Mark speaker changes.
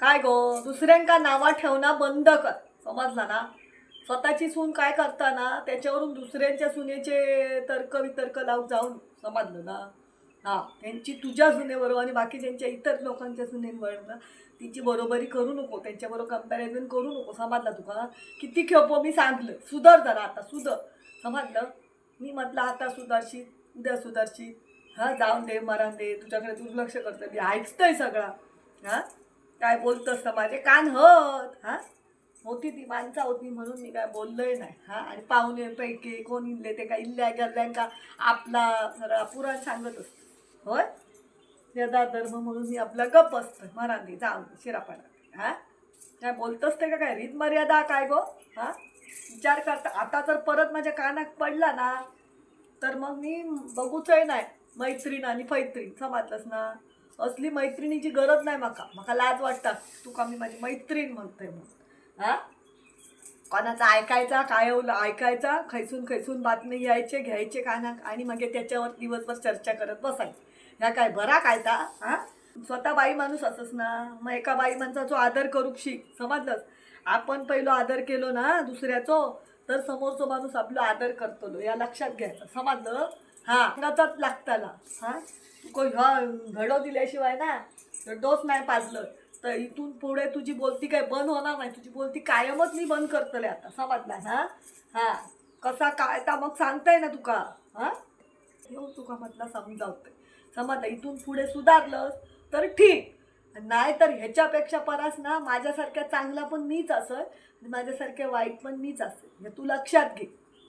Speaker 1: काय गो? दुसऱ्यांका नावा ठेवणं बंद कर. समजला ना? स्वतःची सून काय करताना त्याच्यावरून दुसऱ्यांच्या सुनेचे तर्क वितर्क लावून जाऊन समजलं ना? हा त्यांची तुझ्या सुनेबरोबर आणि बाकी ज्यांच्या इतर लोकांच्या सुनेबरोबर तिची बरोबरी करू नको त्यांच्याबरोबर कंपॅरिझन करू नको. समजला तुका? किती खेपो मी सांगलं. सुधर जरा आता सुधर. समजलं? मी म्हटलं आता सुधारशीत उद्या सुधारशीत हा जाऊन दे मरण दे. तुझ्याकडे दुर्लक्ष करतं मी ऐकतंय सगळा. हा? काय बोलत तर माझे कान हत. हा? होती ती माणसा होती म्हणून मी काय बोललोय नाही. हा? आणि पाहुणे पैकी कोण इल्ले ते काय इल्ल्या गल्ल्यांका आपला पुराण सांगत असतो. होय? यदा धर्म म्हणून मी आपला गप असतं मराठी जाऊ शिरापाडा हा? काय बोलत असते का काय? रीत मर्यादा काय गो? हा? विचार करता. आता जर परत माझ्या कानात पडला ना तर मग मी बघूचंय नाही. मैत्रीण आणि फैत्रीण. समजलंस ना? असली मैत्रिणीची गरज नाही माका. माका लाज वाटता. तुका मी माझी मैत्रीण म्हणतोय म्हणून. हा? कोणाचा ऐकायचा काय ऐकायचा खैसून खैसून बातमी यायचे घ्यायचे काना आणि मग त्याच्यावर दिवसभर चर्चा करत बसायची. ह्या काय बरा कायदा? हा? स्वतः बाई माणूस असंच ना मग एका बाई माणसाचो आदर करूक शिक. समजलंस? आपण पहिलो आदर केलो ना दुसऱ्याचो तर समोरचो माणूस आपला आदर करतलो. या लक्षात घ्यायचं समजलं? हा. अंगाचाच लागताला. हा? तुका ह्या घडो दिल्याशिवाय ना तर डोस नाही पाजलं. तर इथून पुढे तुझी बोलती काय बंद होणार नाही. तुझी बोलती कायमच मी बंद करतले आता. समजला? हा? हा. कसा काय तर मग सांगताय ना तुका. हा? येऊ तुका म्हटलं समजावते समजलं? इथून पुढे सुधारलंस तर ठीक. नाही तर ह्याच्यापेक्षा परास ना माझ्यासारख्या चांगला पण मीच असेल आणि माझ्यासारख्या वाईट पण मीच असेल. हे तू लक्षात घे.